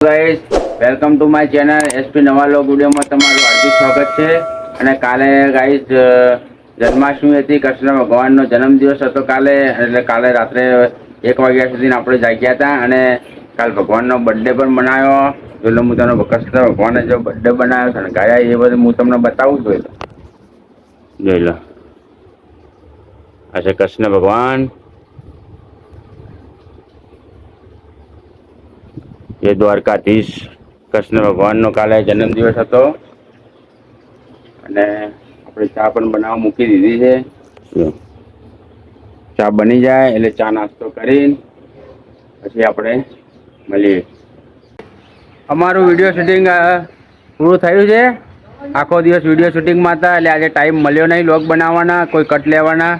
Guys welcome to my channel SP નવા લોગ તમારું હાર્દિક સ્વાગત છે. અને કાલે ગાઈઝ જન્માષ્ટમી હતી, કૃષ્ણ ભગવાનનો જન્મદિવસ હતો કાલે, એટલે કાલે રાત્રે એક વાગ્યા સુધી આપણે જાગ્યા હતા અને કાલ ભગવાનનો બર્થડે પણ મનાવ્યો એટલે હું તમને કૃષ્ણ ભગવાને જો બર્થડે બનાવ્યો છે અને ગાયા એ બધું હું તમને બતાવું છું જોઈ લો. આ છે કૃષ્ણ ભગવાન. દ્વારકાધીશ કૃષ્ણ ભગવાનનો કાલે જન્મદિવસ હતો. અને આપણે ચા પણ બનાવવા મૂકી દીધી છે. ચા બની જાય એટલે ચા નાસ્તો કરીને પછી આપણે મળીએ. અમારું વીડિયો શૂટિંગ પૂરું થયું છે. આખો દિવસ વીડિયો શૂટિંગમાં હતા એટલે આજે ટાઈમ મળ્યો નહીં લોગ બનાવવાના કોઈ કટ લેવાના.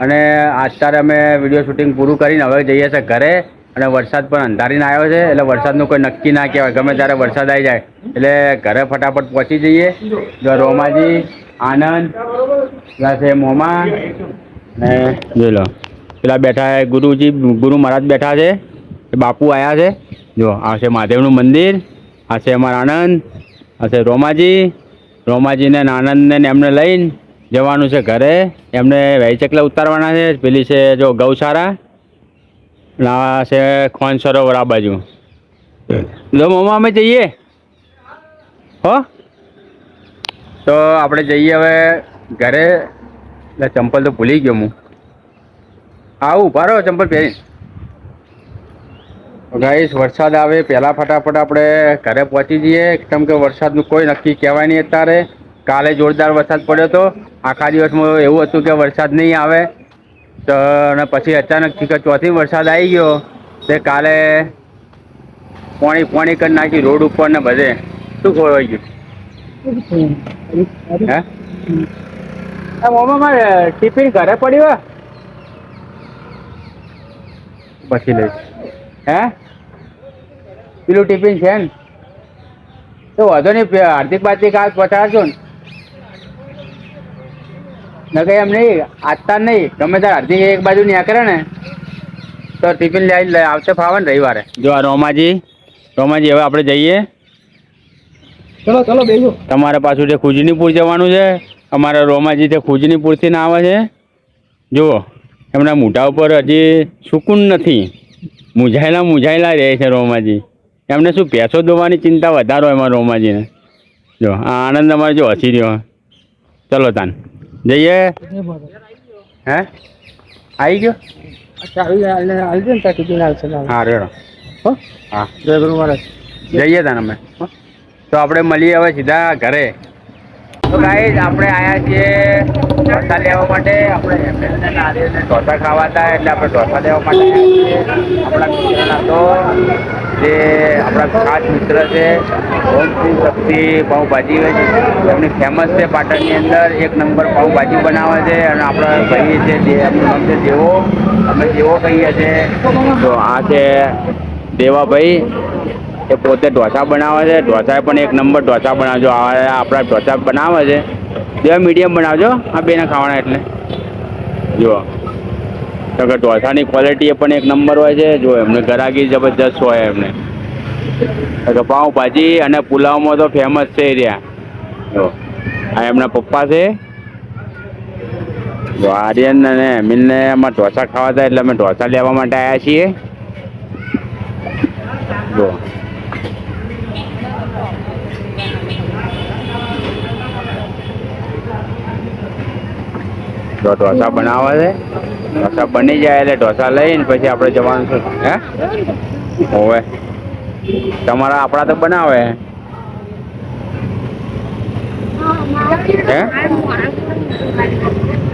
અને અત્યારે અમે વીડિયો શૂટિંગ પૂરું કરીને હવે જઈએ છીએ ઘરે. અને વરસાદ પણ અંધારીને આવ્યો છે, એટલે વરસાદનું કોઈ નક્કી ના કહેવાય. ગમે ત્યારે વરસાદ આવી જાય, એટલે ઘરે ફટાફટ પહોંચી જઈએ. જો રોમાજી, આનંદ છે મોમા ને જોઈ લો. પેલા બેઠા છે ગુરુજી, ગુરુ મહારાજ બેઠા છે બાપુ આવ્યા છે. જો, આ છે મહાદેવનું મંદિર, આ છે અમારા આનંદ, આ છે રોમાજી. રોમાજીને આનંદને એમને લઈને જવાનું છે ઘરે. એમને વૈચકલા ઉતારવાના છે. પેલી છે જો ગૌશાળા આ છે ખોન સરોવર આ બાજુ. જો મમ્મા અમે જઈએ? હો? તો આપણે જઈએ હવે ઘરે. એટલે ચંપલ તો ભૂલી ગયો હું. આવું રહો, ચંપલ પહેરી ગાઈસ વરસાદ આવે, પહેલાં ફટાફટ આપણે ઘરે પહોંચી જઈએ. કેમ કે વરસાદનું કોઈ નક્કી કહેવાય નહીં અત્યારે. કાલે જોરદાર વરસાદ પડ્યો હતો આખા દિવસમાં એવું હતું કે વરસાદ નહીં આવે. તો અને પછી અચાનકથી ચોથી વરસાદ આવી ગયો. તે કાલે પોણી પોણી કરી નાખી રોડ ઉપર ને બધે. શું ખોવાઈ ગયું? હે? મોમાં મારે ટિફિન ઘરે પડ્યું? પછી લઈશ. હે? પેલું ટિફિન છે ને? તો વાંધો નહીં હાર્દિક બાર્દિક હાલ પહોંચાડજો ને. ન કઈ એમ નહીં આજતા નહીં. ગમે ત્યારે હાર્દિક એક બાજુ ન્યા કરે ને તો ટિફિન લઈ લઈ આવતે ફાવે ને રવિવારે. જો આ રોમાજી રોમાજી હવે આપણે જઈએ. ચલો ચલો બેસો તમારે પાછું જે ખુજનીપુર જવાનું છે અમારા રોમાજી તે ખુજનીપુરથી ના આવે છે જુઓ એમના મોઢા ઉપર હજી સુકૂન નથી. મૂંઝાયેલા મૂંઝાયેલા રહે છે રોમાજી. એમને શું પેસો દોવાની ચિંતા વધારો એમાં રોમાજીને. જો આ આનંદ અમારે જો હસી રહ્યો. ચલો તાન. જઈએ? હે? આવી ગયો હા જય ગુરુ મહારાજ. જઈએ તાન અમે? તો આપણે મળીએ હવે સીધા ઘરે. તો ગાઈઝ આપણે આવ્યા છીએ ઢોસા લેવા માટે. આપણે એમએલને નારિયેળને ઢોસા ખાવા હતા, એટલે આપણે ઢોસા લેવા માટે છીએ. આપણા મિત્રના તો, જે આપણા ખાસ મિત્ર છે ઓમસિંહ શક્તિ છે. એમની ફેમસ છે પાટણની અંદર, એક નંબર પાઉંભાજી બનાવે છે. અને આપણા ભાઈ છે જે એમનું નામ છે દેવો. અમે દેવો કહીએ છીએ. તો આ છે દેવાભાઈ. એ પોતે ઢોસા બનાવે છે. ઢોસા પણ એક નંબર ઢોસા બનાવજો. આપણા ઢોસા બનાવે છે. બે મીડિયમ બનાવજો. આ બેને ખાવાના એટલે. જુઓ. તો કે ઢોસાની ક્વોલિટી પણ એક નંબર હોય છે. જો એમને ગરાગી જબરજસ્ત હોય એમને. તો કે પાઉંભાજી અને પુલાવમાં તો ફેમસ છે એરિયા જો આ એમના પપ્પા છે. જો આર્યન અને અમીનને એમાં ઢોસા ખાવા હતા એટલે અમે ઢોસા લેવા માટે આવ્યા છીએ. જો ઢોસા બનાવે છે. ઢોસા બની જાય એટલે ઢોસા લઈને પછી આપણે જવાનું છે. હે? હોવે. તમારા આપણા તો બનાવે. હે?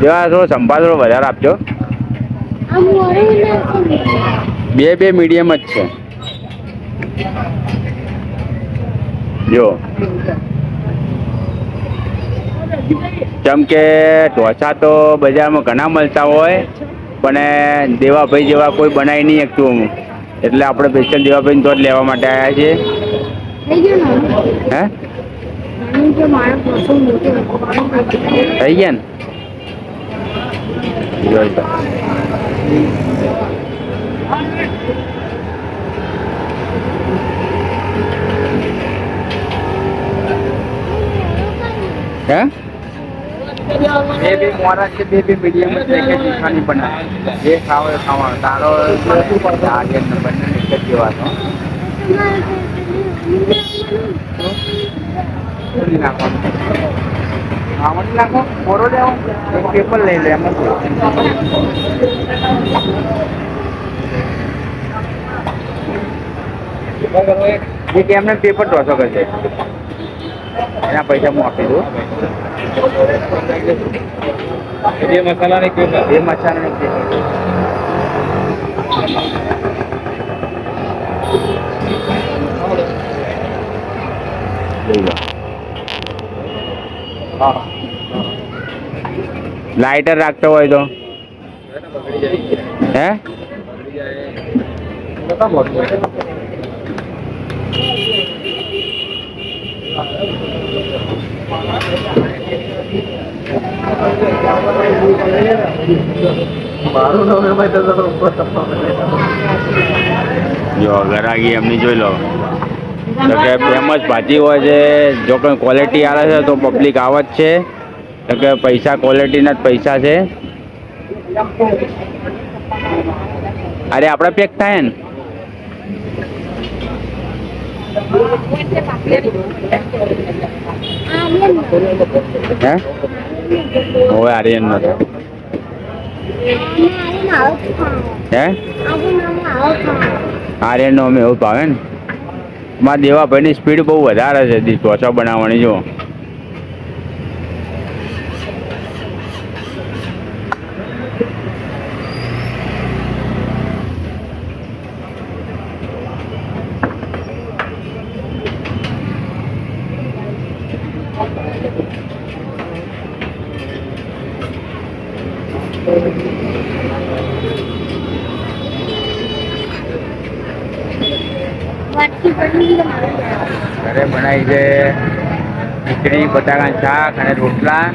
જેવા સંભાળ થોડો વધારે આપજો. બે બે મીડિયમ જ છે. જો. જેમ કે ઢોસા તો બજારમાં ઘણા મળતા હોય પણ દેવાભાઈ જેવા કોઈ બનાવી નહીં શકતું હું એટલે આપણે સ્પેશિયલ દેવાભાઈને તો જ લેવા માટે આવ્યા છીએ. હે? થઈ ગયા ને? હે? બે બે મોરા છે, બે બે મીડિયમ જ કે તીખાની બનાવે જે ખાવો ખાવાનું. તારો આર્યન બંને એક જ જેવાનો નાખવાનું? ખાવાનું નાખો? કોરો લેવો પેપર લઈ લે, એમાં એમને પેપર ટોસો કરશે એના પૈસા હું આપી દઉં. બે મસાલા ની કેવું બે મસાલા ને લાઇટર રાખતો હોય તો હે મારું નામ એમાં તો ઉપર જો ગરાગી એમની જોઈ લો. તો કે ફેમસ ભાજી હોય છે, જો કોઈ ક્વોલિટી આવે છે, તો પબ્લિક આવે જ છે. કે પૈસા ક્વોલિટીના જ પૈસા છે. અરે આપણે પેક થાય ને. હે? હવે આર્યન નો હે? આર્યનનો અમે એવું ભાવે ને? મારા દેવાભાઈની સ્પીડ બહુ વધારે છે ઢોસા બનાવવાની જો ઘરે બનાવી છે ખીચડી બટાકાનું શાક અને રોટલા.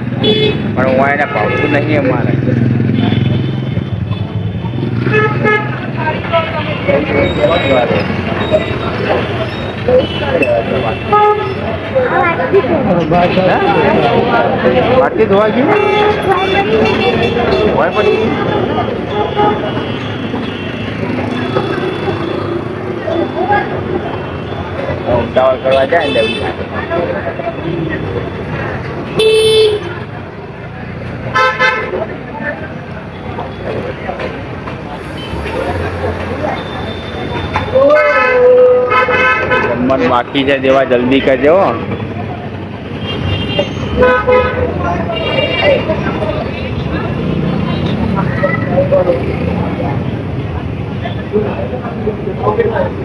પણ હું એને ભાવતું નહીં અમારે. વાટકી ધોવા ગયું? હોય પડી ઉતાવળ કરવા જાય ને મન બાકી છે જેવા જલ્દી કરજો શું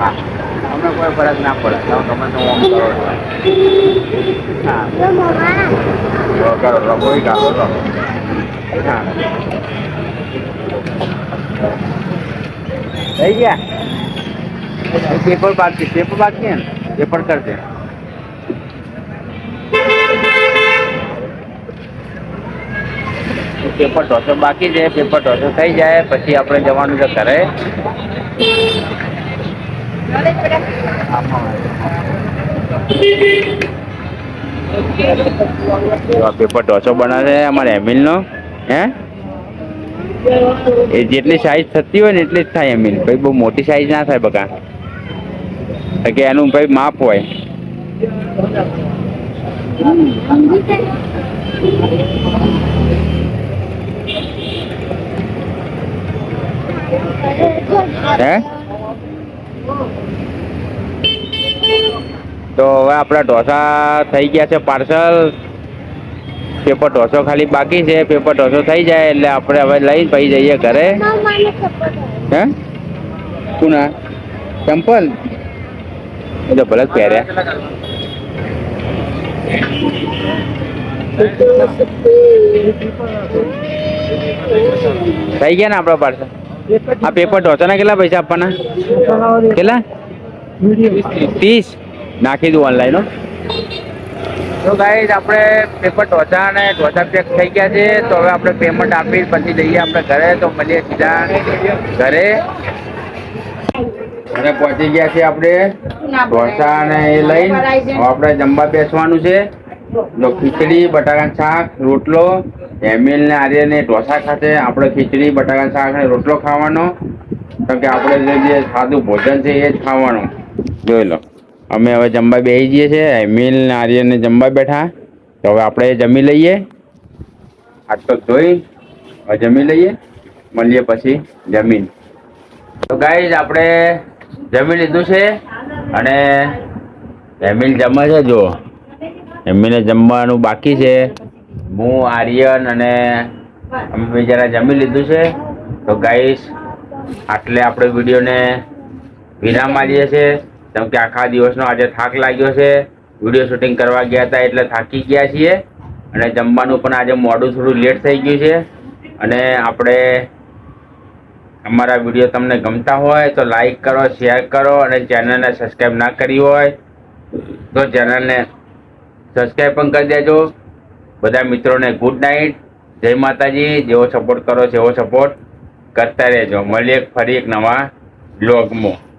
હા અમને કોઈ ફરક ના પડે તો કરો હા કરો તો કોઈ હા થઈ ગયા પેપર બાકી પેપર બાકી ને પેપર કરશે પેપર ટોસો બાકી છે પેપર ટોસો થઈ જાય પછી આપણે જવાનું છે આ પેપર ઢોસો બનાવે અમારે એમિલનો, હે? એ જેટલી સાઈઝ થતી હોય ને એટલી જ થાય એમિલ. ભાઈ, બહુ મોટી સાઈઝ ના થાય બકા. કે એનું ભાઈ માપ હોય. હે? તો હવે આપણા ઢોસા થઈ ગયા છે પાર્સલ. પેપર ઢોસો ખાલી બાકી છે. પેપર ઢોસો થઈ જાય એટલે આપણે હવે લઈ પછી જઈએ ઘરે. હે? શું ના? ચંપલ? એ તો ભલે પહેર્યા. થઈ ગયા ને આપણા પાસે આ પેપર ઢોચાના કેટલા પૈસા આપવાના? કેટલા? ત્રીસ. નાખી દઉં ઓનલાઈન તો ગાઈઝ આપણે પેપર ટોચા અને ટોચા પેક થઈ ગયા છે. તો હવે આપણે પેમેન્ટ આપી પછી જઈએ આપણે ઘરે. તો મળીએ સીધા ઘરે. અને પહોંચી ગયા છે આપણે. ઢોસા અને એ લઈને. આપણે જમવા બેસવાનું છે. ખીચડી, બટાકાનું શાક, રોટલો એમિલ ને આર્યને, ઢોસા ખાતે આપણે ખીચડી, બટાકાનું શાક અને રોટલો ખાવાનો. કારણ કે આપણે જે સાદું ભોજન છે એ જ ખાવાનું. જોઈ લો. અમે હવે જમવા બેસી જઈએ છીએ. એમિલ ને આર્યને જમવા બેઠા. તો હવે આપણે જમી લઈએ. પગ ધોઈ, હવે જમી લઈએ. મળીએ પછી જમીન. તો ગાઈઝ આપણે જમી લીધું છે. અને એમિલ જમે છે જો એમિને જમવાનું બાકી છે. હું, આર્યન અને અમે જરા જમી લીધું છે. તો ગાઈસ આટલે આપણે વિડીયોને વિરામ મારીએ છીએ. કેમ કે આખા દિવસનો આજે થાક લાગ્યો છે. વીડિયો શૂટિંગ કરવા ગયા હતા એટલે થાકી ગયા છીએ. અને જમવાનું પણ આજે મોડું થોડું લેટ થઈ ગયું છે. અને આપણે અમારા વીડિયો તમને ગમતા હોય તો લાઈક કરો શેર કરો અને ચેનલને સબસ્ક્રાઈબ ના કરી હોય તો ચેનલને સબસ્ક્રાઈબ પણ કરી દેજો. બધા મિત્રોને ગુડ નાઇટ જય માતાજી. જેવો સપોર્ટ કરો છે એવો સપોર્ટ કરતા રહેજો. મળીએ ફરી એક નવા બ્લોગમાં